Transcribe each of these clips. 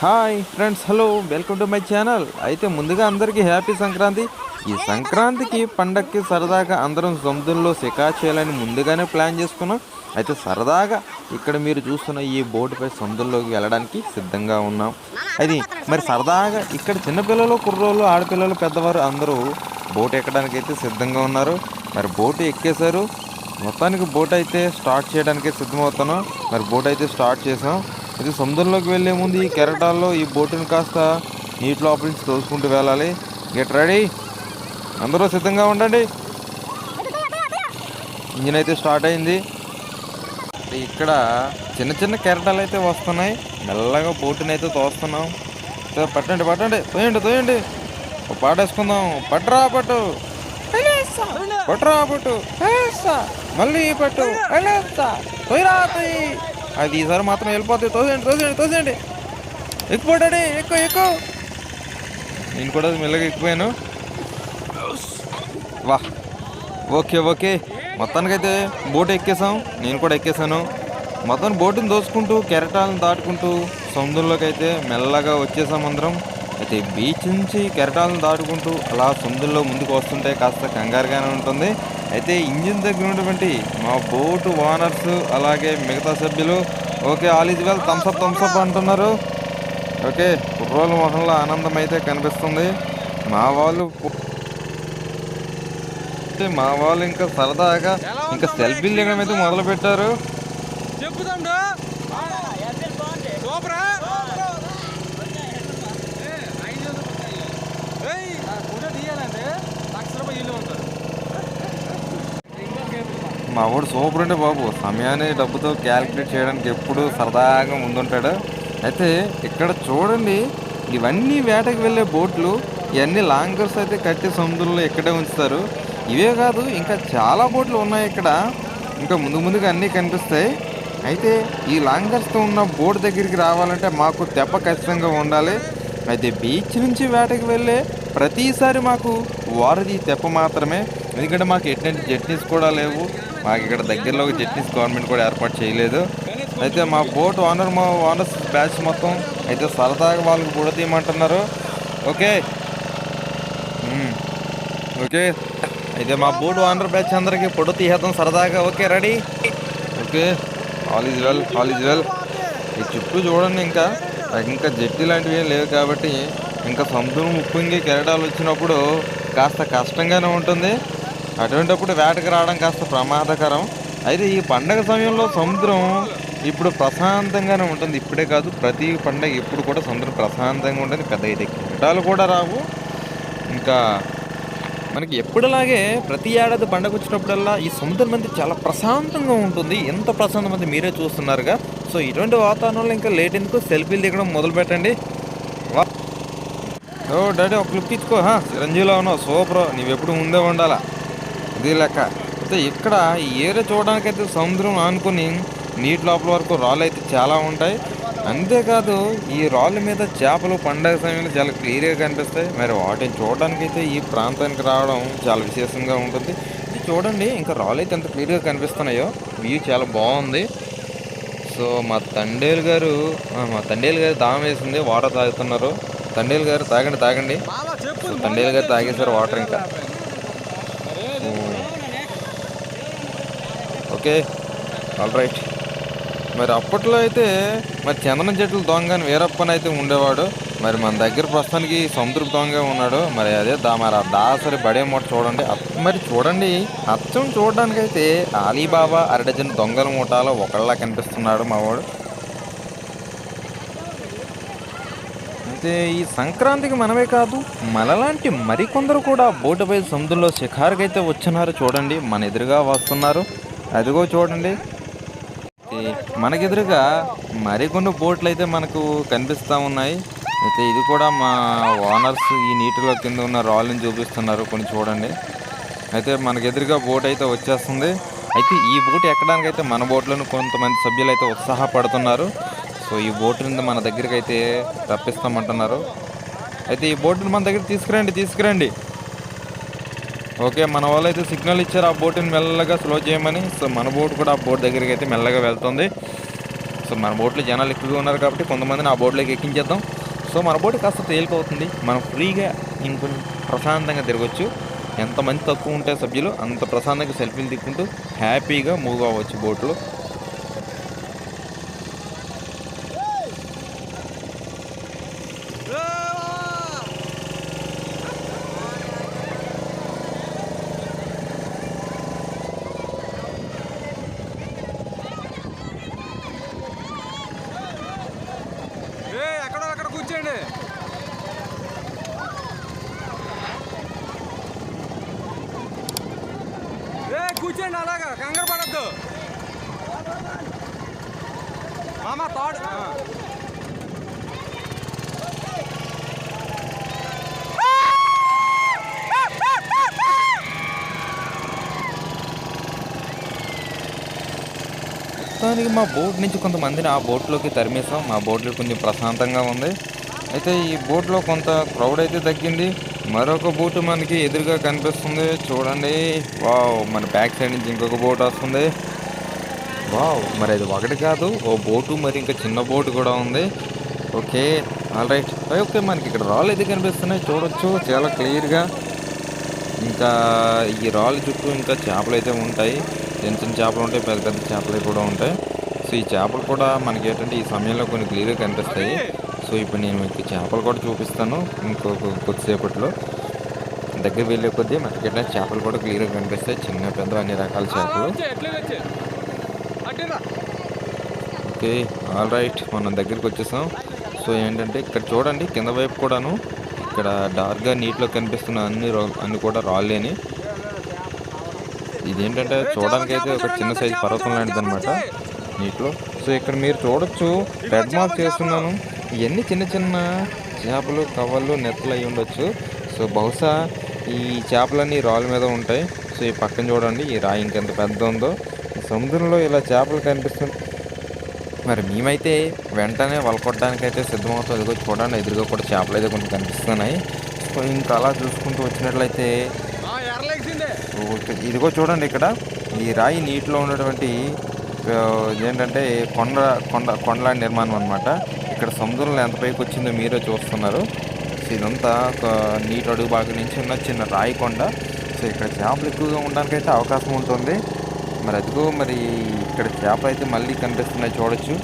Hi friends hello welcome to my channel అయితే ముందుగా అందరికీ హ్యాపీ సంక్రాంతి. ఈ సంక్రాంతికి పండక్కి సరదాగా అందరం సముద్రంలో శికా చేయాలని ముందుగానే ప్లాన్ చేసుకున్నాం. అయితే సరదాగా ఇక్కడ మీరు చూస్తున్న ఈ బోటుపై సముద్రంలోకి వెళ్ళడానికి సిద్ధంగా ఉన్నాం. అది మరి సరదాగా ఇక్కడ చిన్నపిల్లలు కుర్రోళ్ళు ఆడపిల్లలు పెద్దవారు అందరూ బోట్ ఎక్కడానికి అయితే సిద్ధంగా ఉన్నారు. మరి బోటు ఎక్కేశారు. మొత్తానికి బోట్ అయితే స్టార్ట్ చేయడానికి సిద్ధమవుతున్నాం. మరి బోట్ అయితే స్టార్ట్ చేసాం. ఇది సముద్రంలోకి వెళ్ళే ముందు ఈ కెరటాల్లో ఈ బోటుని కాస్త నీటి లోపల నుంచి తోసుకుంటూ వెళ్ళాలి. Get ready. అందరూ సిద్ధంగా ఉండండి. ఇంజిన్ అయితే స్టార్ట్ అయింది. ఇక్కడ చిన్న చిన్న కెరటాలు అయితే వస్తున్నాయి. మెల్లగా బోటుని అయితే తోస్తున్నాం. పట్టండి పట్టండి. తోయండి తోయండి. ఒక పాట వేసుకుందాం. పట్టరా పట్టు. పట్టరా పట్టు. మళ్ళీ పట్టు. తొయ్యరా తొయ్యి. అది ఈసారి మాత్రం వెళ్ళిపోతుంది. తోసేయండి తోసేయండి తోసేయండి. ఎక్కుపోటాడే ఎక్కువ ఎక్కువ నేను కూడా మెల్లగా ఎక్కిపోయాను. వా. Okay okay. మొత్తానికైతే బోట్ ఎక్కేసాం నేను కూడా ఎక్కేసాను మొత్తం బోటుని దోసుకుంటూ కెరటాలను దాటుకుంటూ సముద్రంలోకి అయితే మెల్లగా వచ్చేసాం అందరం. అయితే బీచ్ నుంచి కెరటాలను దాటుకుంటూ అలా సముద్రంలో ముందుకు వస్తుంటే కాస్త కంగారుగానే ఉంటుంది. అయితే ఇంజిన్ దగ్గర ఉన్నటువంటి మా బోటు ఓనర్స్ అలాగే మిగతా సభ్యులు okay all is well thumbs up thumbs up అంటున్నారు. ఓకే కుర్రోళ్ళ మొహంలో ఆనందం అయితే కనిపిస్తుంది. మా వాళ్ళు అయితే మా వాళ్ళు ఇంకా సరదాగా ఇంకా సెల్ఫీలు దిగడం అయితే మొదలు పెట్టారు సూపరా ఏయ్, ఆ ఫోటో తీయాలంటే లక్ష రూపాయలు ఇల్లు ఉంటుంది మా వాడు సూపర్ అంటే బాబు. సమయాన్ని డబ్బుతో క్యాలిక్యులేట్ చేయడానికి ఎప్పుడు సరదాగా ముందుంటాడు. అయితే ఇక్కడ చూడండి ఇవన్నీ వేటకు వెళ్ళే బోట్లు ఇవన్నీ లాంగర్స్ అయితే కట్టి సముద్రంలో ఇక్కడే ఉంచుతారు. ఇవే కాదు ఇంకా చాలా బోట్లు ఉన్నాయి ఇక్కడ. ఇంకా ముందు ముందుగా అన్నీ కనిపిస్తాయి. అయితే ఈ లాంగర్స్తో ఉన్న బోట్ దగ్గరికి రావాలంటే మాకు తెప్ప ఖచ్చితంగా ఉండాలి. అయితే బీచ్ నుంచి వేటకి వెళ్ళే ప్రతిసారి మాకు వారిది తెప్ప మాత్రమే. ఎందుకంటే మాకు ఎటువంటి జట్నీస్ కూడా లేవు. మాకు ఇక్కడ దగ్గరలో ఒక జట్నీస్ గవర్నమెంట్ కూడా ఏర్పాటు చేయలేదు. అయితే మా బోట్ ఓనర్ మా ఓనర్స్ బ్యాచ్ మొత్తం అయితే సరదాగా వాళ్ళకి కూడా తీయమంటున్నారు. ఓకే. ఓకే. అయితే మా బోట్ ఓనర్ బ్యాచ్ అందరికీ ఫోటో తీసేద్దాం సరదాగా. Okay ready? Okay. All is well all is well. ఈ చుట్టూ చూడండి ఇంకా. నాకు ఇంకా జట్టి లాంటివి ఏం లేవు కాబట్టి ఇంకా సముద్రం ఉప్పొంగి కెరటాలు వచ్చినప్పుడు కాస్త కష్టంగానే ఉంటుంది. అటువంటిప్పుడు వేటకు రావడం కాస్త ప్రమాదకరం. అయితే ఈ పండగ సమయంలో సముద్రం ఇప్పుడు ప్రశాంతంగానే ఉంటుంది. ఇప్పుడే కాదు ప్రతి పండగ ఇప్పుడు కూడా సముద్రం ప్రశాంతంగా ఉంటుంది. పెద్ద అయితే కెరటాలు కూడా రావు. ఇంకా మనకి ఎప్పుడులాగే ప్రతి ఏడాది పండగ వచ్చినప్పుడల్లా ఈ సముద్రం అంతా చాలా ప్రశాంతంగా ఉంటుంది. ఎంత ప్రశాంతం అంతా మీరే చూస్తున్నారుగా. సో ఇటువంటి వాతావరణంలో ఇంకా లేట్ ఎందుకు? సెల్ఫీలు దిగడం మొదలు పెట్టండి. ఓ డాడీ ఒక క్లిప్ తీసుకో హా. చిరంజీవిలో ఉన్నావు. సూపర్. నీవెప్పుడు ముందే ఉండాలా? ఇది లెక్క. అయితే ఇక్కడ ఈ ఏరియా చూడడానికైతే సముద్రం ఆనుకొని నీటి లోపల వరకు రాళ్ళు అయితే చాలా ఉంటాయి. అంతేకాదు ఈ రాళ్ళ మీద చేపలు పండగ సమయంలో చాలా క్లియర్గా కనిపిస్తాయి. మరి వాటిని చూడడానికి అయితే ఈ ప్రాంతానికి రావడం చాలా విశేషంగా ఉంటుంది. ఇది చూడండి ఇంకా రాళ్ళు అయితే ఎంత క్లియర్గా కనిపిస్తున్నాయో. వ్యూ చాలా బాగుంది. సో మా తండేలు గారు మా తండేలు గారు దాహం వేసింది వాటర్ తాగుతున్నారు. తండేలు గారు తాగండి తాగండి. తండేలు గారు తాగేశారు వాటర్ ఇంకా. ఓకే. All right. మరి అప్పట్లో అయితే మరి చందనం జట్లు దొంగ అని వీరప్పని అయితే ఉండేవాడు. మరి మన దగ్గర ప్రస్తుతానికి సముద్రపు దొంగ ఉన్నాడు. మరి అదే దా మరి ఆ దాసరి బడే మూట చూడండి. మరి చూడండి. అచ్చం చూడడానికి అయితే అలీబాబా అరడజన్ దొంగల మూటాలో ఒకళ్ళ కనిపిస్తున్నాడు మావాడు. అయితే ఈ సంక్రాంతికి మనమే కాదు మనలాంటి మరికొందరు కూడా బోటుపై సముద్రంలో షికారుకి అయితే వచ్చినారు చూడండి. మన ఎదురుగా వస్తున్నారు. అదిగో చూడండి. మనకెదురుగా మరికొన్ని బోట్లు అయితే మనకు కనిపిస్తూ ఉన్నాయి. అయితే ఇది కూడా మా ఓనర్స్ ఈ నీటిలో కింద ఉన్న రాళ్ళని చూపిస్తున్నారు కొన్ని చూడండి. అయితే మనకు ఎదురుగా బోట్ అయితే వచ్చేస్తుంది. అయితే ఈ బోట్ ఎక్కడానికి అయితే మన బోట్లను కొంతమంది సభ్యులు అయితే ఉత్సాహపడుతున్నారు. సో ఈ బోట్ నుండి మన దగ్గరికి అయితే రప్పిస్తామంటున్నారు అయితే ఈ బోటుని మన దగ్గర తీసుకురండి తీసుకురండి. ఓకే మన వాళ్ళు అయితే సిగ్నల్ ఇచ్చారు ఆ బోటుని మెల్లగా స్లో చేయమని. సో మన బోట్ కూడా ఆ బోట్ దగ్గరికి అయితే మెల్లగా వెళ్తుంది. సో మన బోట్లో జనాలు ఎక్కువగా ఉన్నారు కాబట్టి కొంతమందిని ఆ బోట్లోకి ఎక్కించేద్దాం. సో మన బోట్ కాస్త తేలికవుతుంది మనం ఫ్రీగా ఇంకొంచెం ప్రశాంతంగా తిరగచ్చు. ఎంతమంది తక్కువ ఉంటే సభ్యులు అంత ప్రశాంతంగా సెల్ఫీలు తిక్కుంటూ హ్యాపీగా మూవ్ అవ్వచ్చు బోట్లో ఏ ఎక్కడో అక్కడ కూర్చోండి ఏ కూర్చోండి అలాగా కంగారు పడద్దు మామ తాడు ఆ. మొత్తానికి మా బోట్ నుంచి కొంతమందిని ఆ బోట్లోకి తరిమేసాం మా బోట్లో కొంచెం ప్రశాంతంగా ఉంది. అయితే ఈ బోట్లో కొంత క్రౌడ్ అయితే తగ్గింది. మరొక బోటు మనకి ఎదురుగా కనిపిస్తుంది. చూడండి. వావ్ మన బ్యాక్ సైడ్ నుంచి ఇంకొక బోట్ వస్తుంది. వావ్ మరి అది ఒకటి కాదు. ఓ బోటు మరి ఇంకా చిన్న బోటు కూడా ఉంది. Okay all right. ఓకే మనకి ఇక్కడ రాళ్ళు అయితే కనిపిస్తున్నాయి. చూడొచ్చు చాలా క్లియర్గా. ఇంకా ఈ రాళ్ళ చుట్టూ ఇంకా చేపలు అయితే ఉంటాయి. చిన్న చిన్న చేపలు ఉంటాయి పెద్ద పెద్ద చేపలు కూడా ఉంటాయి. సో ఈ చేపలు కూడా మనకి ఏంటంటే ఈ సమయంలో కొన్ని క్లియర్గా కనిపిస్తాయి. సో ఇప్పుడు నేను మీకు చేపలు కూడా చూపిస్తాను ఇంకొక కొద్దిసేపట్లో. దగ్గర వెళ్ళే కొద్దీ మనకి ఏంటంటే చేపలు కూడా క్లియర్గా కనిపిస్తాయి. చిన్న పెద్ద అన్ని రకాల చేపలు. Okay all right. మనం దగ్గరికి వచ్చేసాం. సో ఏంటంటే ఇక్కడ చూడండి కింద వైపు కూడాను ఇక్కడ డార్క్గా నీటిలో కనిపిస్తున్న అన్ని అన్ని కూడా రాళ్ళేని. ఇదేంటంటే చూడడానికి అయితే ఒక చిన్న సైజు పర్వతం లాంటిది అనమాట నీటిలో. సో ఇక్కడ మీరు చూడొచ్చు రెడ్ మార్క్ చేస్తున్నాను. ఇవన్నీ చిన్న చిన్న చేపలు కవ్వలు నెత్తలు అయి ఉండొచ్చు. సో బహుశా ఈ చేపలన్నీ రాళ్ళ మీద ఉంటాయి. సో ఈ పక్కన చూడండి ఈ రాయి ఇంకెంత పెద్ద ఉందో. సముద్రంలో ఇలా చేపలు కనిపిస్తుంది మరి మేమైతే వెంటనే వలకొట్టడానికి అయితే సిద్ధమవుతాం చూడండి ఎదురుగా కూడా చేపలు అయితే కొంచెం కనిపిస్తున్నాయి. సో ఇంకా అలా చూసుకుంటూ వచ్చినట్లయితే ఇదిగో చూడండి ఇక్కడ ఈ రాయి నీటిలో ఉన్నటువంటి ఏంటంటే కొండ కొండ కొండలాంటి నిర్మాణం అనమాట ఇక్కడ సముద్రంలో ఎంత పైకి వచ్చిందో మీరే చూస్తున్నారు. సో ఇదంతా ఒక నీటి అడుగు బాగా నుంచి ఉన్న చిన్న రాయి కొండ. సో ఇక్కడ చేపలు ఎక్కువగా ఉండడానికి అయితే అవకాశం ఉంటుంది. మరి అదిగో మరి ఇక్కడ చేపలు అయితే మళ్ళీ కనిపిస్తున్నాయి చూడొచ్చు.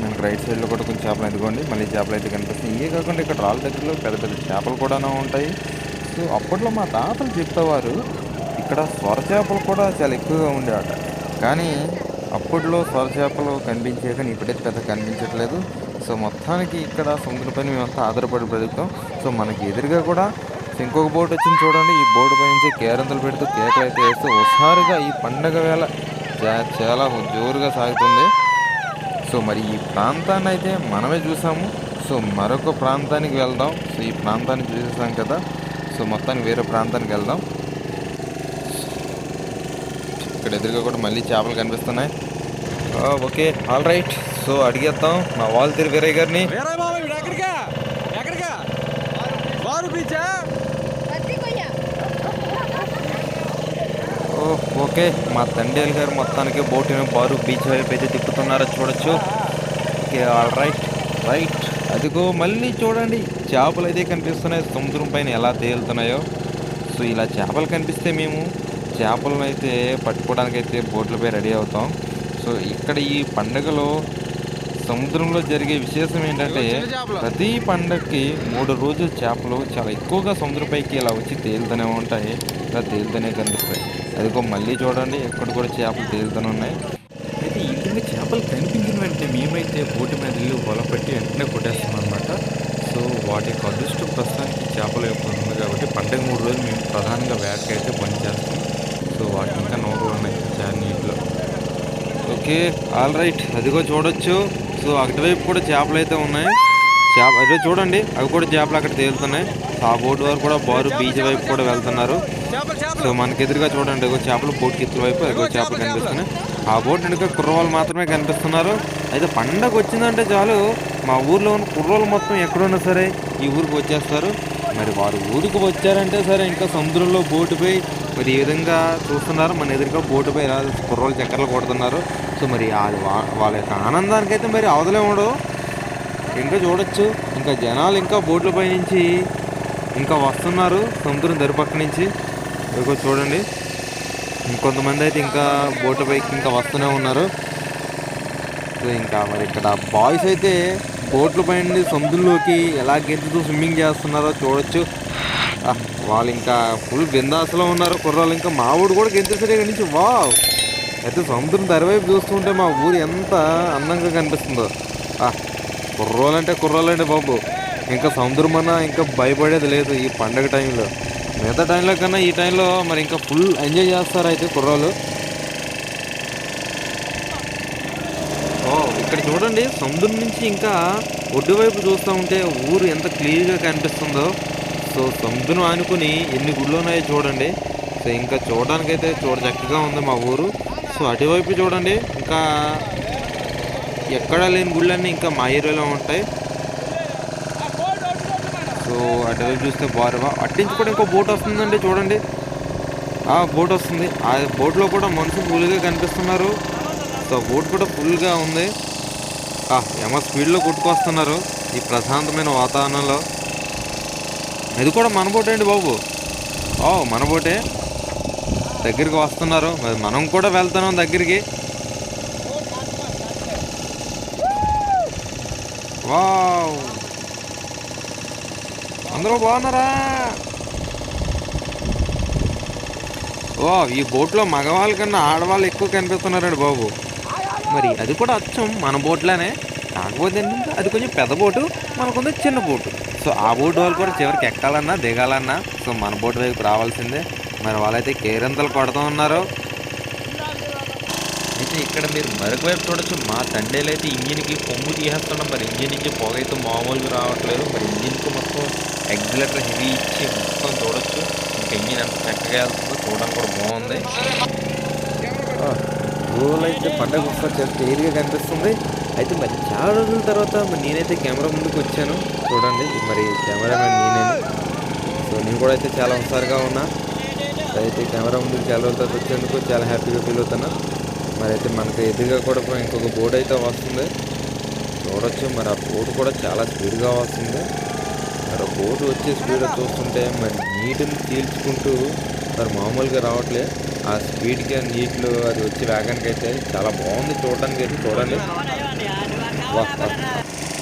మనకి రైట్ సైడ్లో కూడా కొంచెం చేపలు ఎదుగుకోండి మళ్ళీ చేపలు అయితే కనిపిస్తాయి ఇవే కాకుండా ఇక్కడ రాళ్ళ దగ్గరలో పెద్ద పెద్ద చేపలు కూడా ఉంటాయి. సో అప్పట్లో మా తాతలు చెప్పేవారు ఇక్కడ స్వర చేపలు కూడా చాలా ఎక్కువగా ఉండేవాట. కానీ అప్పట్లో స్వర చేపలు కనిపించే కానీ ఇప్పుడైతే పెద్ద కనిపించట్లేదు. సో మొత్తానికి ఇక్కడ సముద్రం పైన మేమంతా ఆధారపడి బ్రతుకుతాం. సో మనకి ఎదురుగా కూడా ఇంకొక బోట్ వచ్చింది చూడండి. ఈ బోర్డు పై నుంచి కేరంతలు పెడుతూ కేకలు అయితే వేస్తూ ఒకసారిగా ఈ పండగ వేళ చాలా జోరుగా సాగుతుంది. సో మరి ఈ ప్రాంతాన్ని అయితే మనమే చూసాము. సో మరొక ప్రాంతానికి వెళ్దాం. సో ఈ ప్రాంతాన్ని చూసేసాం కదా. సో మొత్తానికి వేరే ప్రాంతానికి వెళ్దాం. ఇక్కడ ఎదురుగా కూడా మళ్ళీ చేపలు కనిపిస్తున్నాయి. ఓకే ఆల్ రైట్ సో అడిగేద్దాం మా వీరయ్య గారిని. వేరే ఓ ఓకే మా తండ్రి గారు మొత్తానికి బోటుని బారు బీచ్ వైపు అయితే తిప్పుతున్నారో చూడొచ్చు. ఓకే ఆల్ రైట్ రైట్ అదిగో మళ్ళీ చూడండి. చేపలు అయితే కనిపిస్తున్నాయి. సముద్రం పైన ఎలా తేలుతున్నాయో. సో ఇలా చేపలు కనిపిస్తే మేము చేపలను అయితే పట్టుకోవడానికి అయితే బోట్లపై రెడీ అవుతాం. సో ఇక్కడ ఈ పండగలో సముద్రంలో జరిగే విశేషం ఏంటంటే. ప్రతి పండగకి మూడు రోజులు చేపలు చాలా ఎక్కువగా సముద్రపైకి ఇలా వచ్చి తేలుతూనే ఉంటాయి. ఇలా తేలుతూనే కనిపిస్తాయి. అదిగో మళ్ళీ చూడండి ఎక్కడ కూడా చేపలు తేలుతూనే ఉన్నాయి. అయితే ఈ విధంగా చేపలు కనిపించిన వెంటనే మేమైతే బోటు మీద వెళ్ళి వల పెట్టి వెంటనే కొట్టేస్తాం అనమాట వాటి యొక్క అదృష్టం ప్రస్తుతానికి చేపల యొక్క ఉంది కాబట్టి పండగ మూడు రోజులు మేము ప్రధానంగా వేటకి అయితే పనిచేస్తాం సో వాటి ఇంకా నోకలు ఉన్నాయి. చాలా నీటిలో. Okay all right. అదిగో చూడొచ్చు. సో అటువైపు కూడా చేపలు అయితే ఉన్నాయి. చేప అదే చూడండి. అవి కూడా చేపలు అక్కడ తేలుతున్నాయి. ఆ బోట్ వారు కూడా బారు బీచ్ వైపు కూడా వెళ్తున్నారు. సో మనకి ఎదురుగా చూడండి. ఇగో చేపలు బోట్ కిత్తుల వైపు అదిగో చేపలు కనిపిస్తున్నాయి. ఆ బోట్ వెనుక కుర్రవాళ్ళు మాత్రమే కనిపిస్తున్నారు. అయితే పండగ వచ్చిందంటే చాలు. మా ఊర్లో ఉన్న కుర్రోళ్ళు మొత్తం ఎక్కడున్నా సరే ఈ ఊరికి వచ్చేస్తారు. మరి వారు ఊరికి వచ్చారంటే సరే ఇంకా సముద్రంలో బోటుపై మరి ఏ విధంగా చూస్తున్నారు. మన ఎదురుగా బోటుపై ఇలా కుర్రోలు చక్కర్లు కొడుతున్నారు. సో మరి వాళ్ళ వాళ్ళ యొక్క ఆనందానికి అయితే మరి అవతలే ఉండదు ఇంకా చూడొచ్చు. ఇంకా జనాలు ఇంకా బోట్లపై నుంచి ఇంకా వస్తున్నారు. సముద్రం దరిపక్క నుంచి. ఇదిగో చూడండి. ఇంకొంతమంది అయితే ఇంకా బోట్లపైకి ఇంకా వస్తూనే ఉన్నారు. సో ఇంకా మరి ఇక్కడ బాయ్స్ అయితే బోట్ల పైన సముద్రంలోకి. ఎలా గెంతుతూ స్విమ్మింగ్ చేస్తున్నారో చూడొచ్చు. వాళ్ళు ఇంకా ఫుల్ బిందాసలో ఉన్నారు కుర్రాలు ఇంకా మా ఊడు కూడా గెంతేసరి ఇక్కడి నుంచి. వావ్! అయితే సముద్రం దరివైపు చూస్తుంటే మా ఊరు ఎంత అందంగా కనిపిస్తుందో. కుర్రోలంటే కుర్రోలంటే బాబు. ఇంకా సముద్రం అన్న ఇంకా భయపడేది లేదు ఈ పండగ టైంలో. మిగతా టైంలో కన్నా ఈ టైంలో మరి ఇంకా ఫుల్ ఎంజాయ్ చేస్తారు అయితే కుర్రోలు ఓ ఇక్కడ చూడండి సముద్రం నుంచి ఇంకా ఒడ్డు వైపు చూస్తూ ఉంటే ఊరు ఎంత క్లియర్గా కనిపిస్తుందో. సో సముద్రం ఆనుకుని ఎన్ని గుళ్ళు ఉన్నాయో చూడండి. సో ఇంకా చూడడానికైతే చూడ చక్కగా ఉంది మా ఊరు. సో అటువైపు చూడండి ఇంకా ఎక్కడా లేని గుళ్ళన్నీ ఇంకా మా ఏరియాలో ఉంటాయి. సో అటువైపు చూస్తే బారువా. అట్టించి కూడా ఇంకో బోట్ వస్తుందండి చూడండి. ఆ బోట్ వస్తుంది. ఆ బోట్లో కూడా మనుషులు ఫుల్గా కనిపిస్తున్నారు. సో బోట్ కూడా ఫుల్గా ఉంది. ఏమో స్పీడ్లో కొట్టుకొస్తున్నారు ఈ ప్రశాంతమైన వాతావరణంలో. ఇది కూడా మన బోటే అండి బాబు. ఓ మన బోటే. దగ్గరికి వస్తున్నారు. మరి మనం కూడా వెళ్తున్నాం దగ్గరికి. వావ్. అందరూ బాగున్నారా? ఓ ఈ బోట్లో మగవాళ్ళ కన్నా ఆడవాళ్ళు ఎక్కువ కనిపిస్తున్నారండి బాబు. మరి అది కూడా అచ్చం. మన బోట్లోనే. కాకపోతే ఏంటంటే అది కొంచెం పెద్ద బోటు మనకుంది చిన్న బోటు. సో ఆ బోటు వాళ్ళు కూడా చివరికి ఎక్కాలన్నా దిగాలన్నా. సో మన బోటు వైపు రావాల్సిందే. మరి వాళ్ళైతే కేరింతలు పడుతూ ఉన్నారు. అయితే ఇక్కడ మీరు మరొక వైపు చూడొచ్చు. మా తండేలు అయితే ఇంజిన్కి కొమ్ము తీసేస్తున్నాం మరి ఇంజిన్ నుంచి పొగ అయితే మామూలుగా రావట్లేదు. మరి ఇంజిన్కి మొత్తం ఎగ్జిలేటర్ హెవీ ఇచ్చి మొత్తం చూడొచ్చు. ఇంకా ఇంజిన్ ఎంత చక్కగా వెళ్తుందో చూడడానికి కూడా బాగుంది. రోజులు అయితే పండగ ఒకసారి చాలా క్లియర్గా కనిపిస్తుంది. అయితే మరి చాలా రోజుల తర్వాత మరి నేనైతే కెమెరా ముందుకు వచ్చాను. చూడండి మరి కెమెరా నేనే. సో నేను కూడా అయితే చాలా హుషారుగా ఉన్నా. అయితే కెమెరా ముందుకు చాలా రోజుల తర్వాత వచ్చేందుకు చాలా హ్యాపీగా ఫీల్ అవుతున్నా. మరి అయితే మనకు ఎదురుగా కూడా ఇంకొక బోర్డు అయితే వస్తుంది. చూడొచ్చు మరి ఆ బోట్ కూడా చాలా స్పీడ్గా వస్తుంది. మరి బోర్డు బోట్ వచ్చే స్పీడ్ చూస్తుంటే మరి నీటిని చీల్చుకుంటూ సార్ మామూలుగా రావట్లే. ఆ స్పీడ్కి ఆ నీటిలో అది వచ్చి వేగానికి అయితే చాలా బాగుంది చూడడానికి అయితే చూడండి.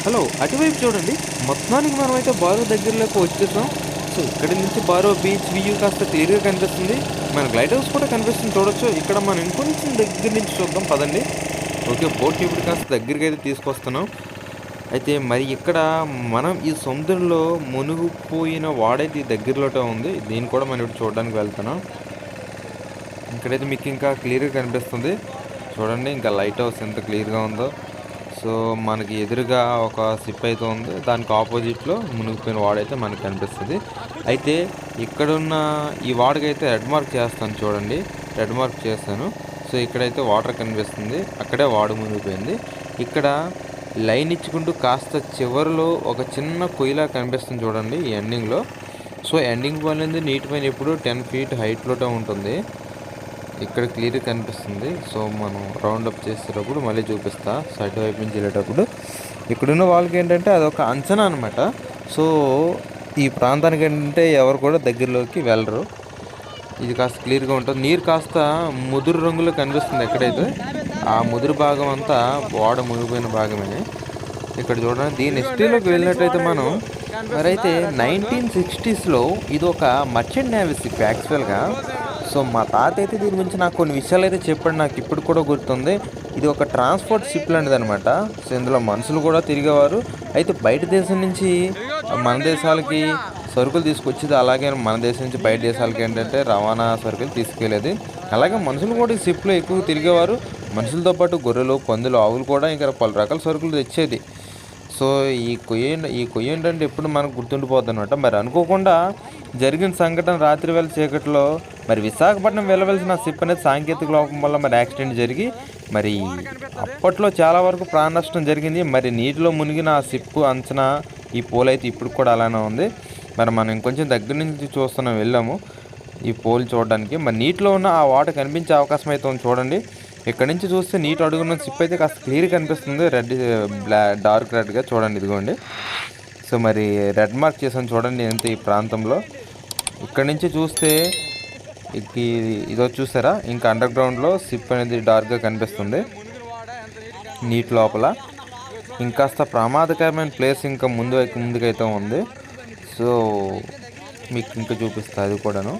హలో అటువైపు చూడండి. మొత్తానికి మనం అయితే బారో దగ్గరలోకి వచ్చేసాం. సో ఇక్కడ నుంచి బారో బీచ్ వ్యూ కాస్త క్లియర్గా కనిపిస్తుంది. మన లైట్ హౌస్ కూడా కనిపిస్తుంది చూడొచ్చు. ఇక్కడ మనం ఇంకొంచెం దగ్గర నుంచి చూద్దాం పదండి. ఓకే బోట్ ఇప్పుడు కాస్త దగ్గరికి అయితే తీసుకొస్తున్నాం. అయితే మరి ఇక్కడ మనం ఈ సముద్రంలో మునిగిపోయిన వాడైతే ఈ ఉంది. దీన్ని కూడా మనం ఇప్పుడు చూడడానికి వెళ్తున్నాం. ఇక్కడైతే మీకు ఇంకా క్లియర్గా కనిపిస్తుంది. చూడండి ఇంకా లైట్ హౌస్ ఎంత క్లియర్గా ఉందో. సో మనకి ఎదురుగా ఒక సిప్ అయితే ఉంది. దానికి ఆపోజిట్లో మునిగిపోయిన వాడైతే మనకు కనిపిస్తుంది. అయితే ఇక్కడున్న ఈ వాడకైతే రెడ్ మార్క్ చేస్తాను చూడండి. రెడ్ మార్క్ చేస్తాను సో ఇక్కడైతే వాటర్ కనిపిస్తుంది. అక్కడే వాడు మునిగిపోయింది. ఇక్కడ లైన్ ఇచ్చుకుంటూ కాస్త చివరిలో ఒక చిన్న కొయ్యలా కనిపిస్తుంది చూడండి ఈ ఎండింగ్లో. సో ఎండింగ్ పోయింది నీటి పైన ఎప్పుడు టెన్ ఫీట్ హైట్లోనే ఉంటుంది. ఇక్కడ క్లియర్ కనిపిస్తుంది. సో మనం రౌండ్ అప్ చేసేటప్పుడు మళ్ళీ చూపిస్తా సైడ్ వైపు నుంచి వెళ్ళేటప్పుడు. ఇక్కడున్న వాళ్ళకి ఏంటంటే అదొక అంచనా అనమాట సో ఈ ప్రాంతానికి ఏంటంటే ఎవరు కూడా దగ్గరలోకి వెళ్ళరు. ఇది కాస్త క్లియర్గా ఉంటుంది. నీరు కాస్త ముదురు రంగులో కనిపిస్తుంది ఎక్కడైతే. ఆ ముదురు భాగం అంతా ఓడ మునిగిపోయిన భాగమే. ఇక్కడ చూడండి దీని హిస్టరీలోకి వెళ్ళినట్టయితే మనం మరైతే నైన్టీన్ సిక్స్టీస్లో ఇది ఒక మర్చెంట్ నేవీ షిప్ యాక్చువల్గా సో మా తాత అయితే దీని గురించి నాకు కొన్ని విషయాలు అయితే చెప్పాడు నాకు ఇప్పుడు కూడా గుర్తుంది. ఇది ఒక ట్రాన్స్పోర్ట్ షిప్ లాంటిది అనమాట సో ఇందులో మనుషులు కూడా తిరిగేవారు. అయితే బయట దేశం నుంచి మన దేశాలకి సరుకులు తీసుకొచ్చేది అలాగే మన దేశం నుంచి బయట దేశాలకి ఏంటంటే రవాణా సరుకులు తీసుకెళ్ళేది అలాగే మనుషులు కూడా ఈ షిప్లో ఎక్కువ తిరిగేవారు. మనుషులతో పాటు గొర్రెలు పందులు ఆవులు కూడా ఇంకా పలు రకాల సరుకులు తెచ్చేది. సో ఈ కొయ్య ఈ కొయ్య ఏంటంటే ఎప్పుడు మనకు గుర్తుండిపోద్ది అనమాట మరి అనుకోకుండా జరిగిన సంఘటన రాత్రి వేళ చీకట్లో మరి విశాఖపట్నం వెళ్ళవలసిన సిప్ అనేది సాంకేతిక లోపం వల్ల మరి యాక్సిడెంట్ జరిగి మరి అప్పట్లో చాలా వరకు ప్రాణ నష్టం జరిగింది. మరి నీటిలో మునిగిన ఆ షిప్ అంచనా ఈ పోల్ అయితే ఇప్పుడు కూడా అలానే ఉంది. మరి మనం ఇంకొంచెం దగ్గర నుంచి చూస్తున్నాం వెళ్ళాము ఈ పోల్ చూడడానికి. మరి నీటిలో ఉన్న ఆ వాటర్ కనిపించే అవకాశం అయితే ఉంది చూడండి. ఇక్కడ నుంచి చూస్తే నీట్ అడుగున్న సిప్ అయితే కాస్త క్లియర్ కనిపిస్తుంది. రెడ్ బ్లా డార్క్ రెడ్గా చూడండి ఇదిగోండి. సో మరి రెడ్ మార్క్ చేసాను చూడండి ఎంత ఈ ప్రాంతంలో. ఇక్కడ నుంచి చూస్తే ఇది ఇదో చూసారా? ఇంకా అండర్ గ్రౌండ్లో సిప్ అనేది డార్క్గా కనిపిస్తుంది. నీటి లోపల. ఇంకాస్త ప్రమాదకరమైన ప్లేస్ ఇంకా ముందు ముందుకైతే ఉంది. సో మీకు ఇంకా చూపిస్తా అది కూడాను.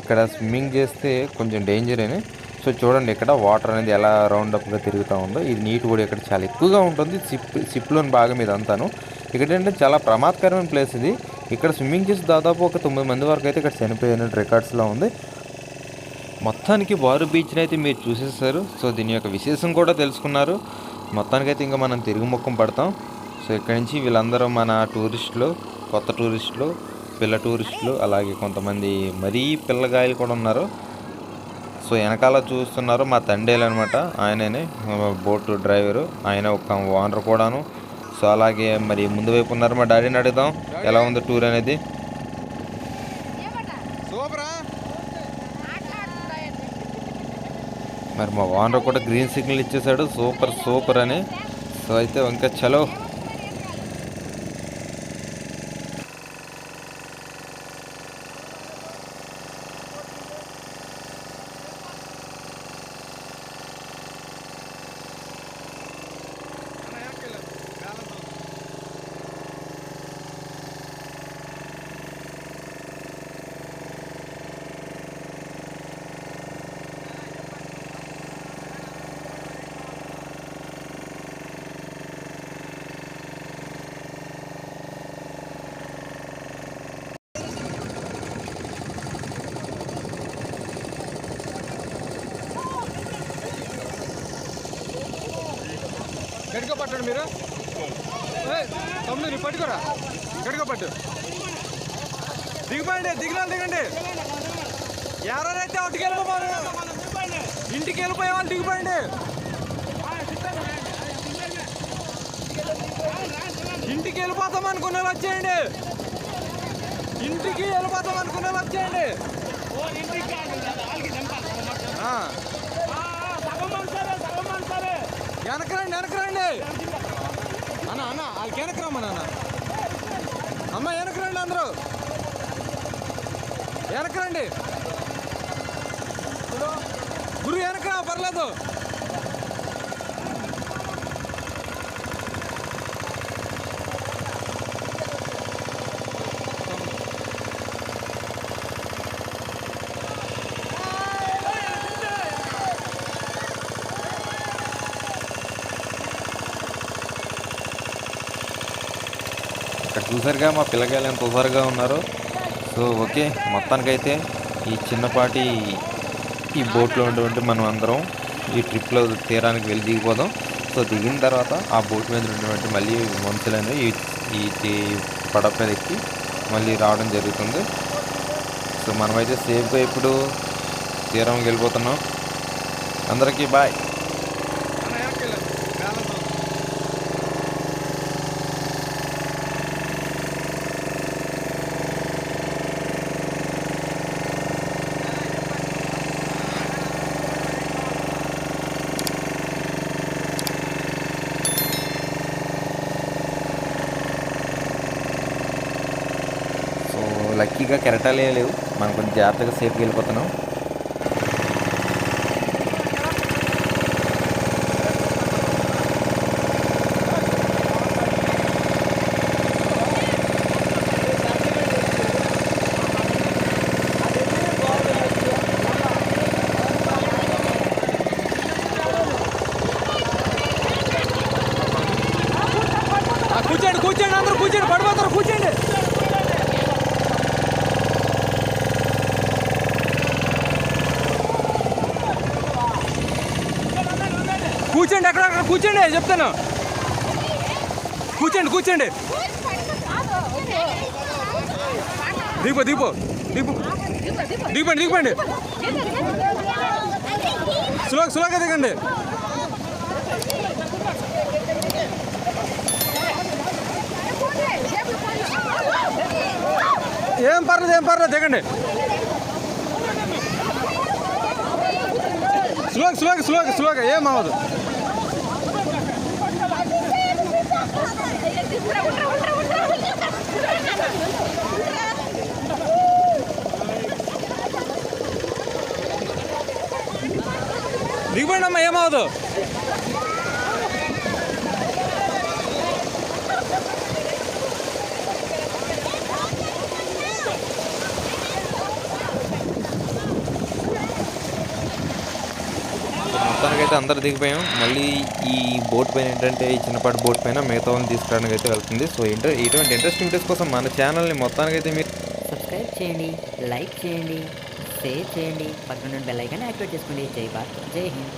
ఇక్కడ స్విమ్మింగ్ చేస్తే కొంచెం డేంజర్ అని సో చూడండి ఇక్కడ వాటర్ అనేది ఎలా రౌండ్ అప్గా తిరుగుతూ ఉందో. ఇది నీటి కూడా ఇక్కడ చాలా ఎక్కువగా ఉంటుంది. సిప్ సిప్లోని భాగం ఇది అంతాను ఇక్కడ ఏంటంటే చాలా ప్రమాదకరమైన ప్లేస్ ఇది. ఇక్కడ స్విమ్మింగ్ చేసి దాదాపు ఒక తొమ్మిది మంది వరకు అయితే ఇక్కడ చనిపోయినట్టు రికార్డ్స్లో ఉంది. మొత్తానికి బారు బీచ్ని అయితే మీరు చూసేసారు సో దీని యొక్క విశేషం కూడా తెలుసుకున్నారు. మొత్తానికైతే ఇంకా మనం తిరుగు ముఖం పడతాం. సో ఇక్కడి నుంచి వీళ్ళందరూ మన టూరిస్టులు కొత్త టూరిస్టులు పిల్ల టూరిస్టులు అలాగే కొంతమంది మరీ పిల్లగాయలు కూడా ఉన్నారు. సో వెనకాల చూస్తున్నారు మా తండేలు అనమాట ఆయననే బోట్ డ్రైవరు. ఆయన ఒక ఓనర్ కూడాను. సో అలాగే మరి ముందు వైపు ఉన్నారు మా డాడీని అడుగుదాం. ఎలా ఉంది టూర్ అనేది? మరి మా ఓనర్ కూడా గ్రీన్ సిగ్నల్ ఇచ్చేసాడు. సూపర్ సూపర్ అని. సో అయితే ఇంకా చలో గట్టిగా పట్టండి మీరు. తమ్ముడు నీ పట్టుకోరా. గట్టిగా పట్టు. దిగిపోయండి దిగినా దిగండి. ఎవరైతే ఒకటికి వెళ్ళిపోవాలి ఇంటికి వెళ్ళిపోయే వాళ్ళు దిగిపోయండి. ఇంటికి వెళ్ళిపోతాం అనుకునే వాళ్ళు వచ్చేయండి. ఇంటికి వెళ్ళిపోతాం అనుకునే వాళ్ళు వచ్చేయండి. వెనకరండి వెనకరండి. అన్న అన్న వాళ్ళకి వెనకరమ్మా నాన్న. అమ్మ వెనకరండి అందరూ. వెనకరండి. గురు వెనకరా పర్లేదు. చూసారుగా మా పిల్లకాయలు ఎంత హుషారుగా ఉన్నారు. సో ఓకే మొత్తానికైతే ఈ చిన్నపాటి ఈ బోట్లో ఉన్నటువంటి మనం అందరం ఈ ట్రిప్లో తీరానికి వెళ్ళి దిగిపోదాం. సో దిగిన తర్వాత ఆ బోట్ మీద ఉన్నటువంటి మళ్ళీ మనుషులని ఈ ఈ పడవ మీద ఎక్కి మళ్ళీ రావడం జరుగుతుంది. సో మనమైతే సేఫ్గా ఇప్పుడు తీరం వెళ్ళిపోతున్నాం. అందరికీ బాయ్. లక్కీగా కెరటాలే లేవు. మనం కొంచెం జాగ్రత్తగా సేఫ్గా వెళ్ళిపోతున్నాం ఆ, కూర్చోండి కూర్చోండి అందరూ కూర్చోండి పడిపోతారు కూర్చోండి కూర్చోండి అక్కడ అక్కడ కూర్చోండి చెప్తాను. కూర్చోండి కూర్చోండి. దిగిపో దిగిపో దిగిపో దిగిపోండి దిగిపోండి సులో సులోగా దిగండి. ఏం పర్లేదు ఏం పర్లేదు దిగండి. స్లో స్లోగా స్లోగా స్లోగా స్లోగా ఏం అవ్వదు. అమ్మా ఏమవదు మొత్తానికైతే అందరు దిగిపోయాం. మళ్ళీ ఈ బోట్ పైన ఏంటంటే ఈ చిన్నపాటి బోట్ పైన మిగతా వాళ్ళని తీసుకురావడానికి అయితే వెళ్తుంది. సో ఇంటర్ ఇటువంటి ఇంట్రెస్టింగ్ వీడియోస్ కోసం మన ఛానల్ని మొత్తానికైతే మీరు సబ్స్క్రైబ్ చేయండి లైక్ చేయండి. షేర్ చేయండి పక్కన బెల్ ఐకాన్ యాక్టివేట్ చేసుకోండి. జై భారత్ జై హింద్.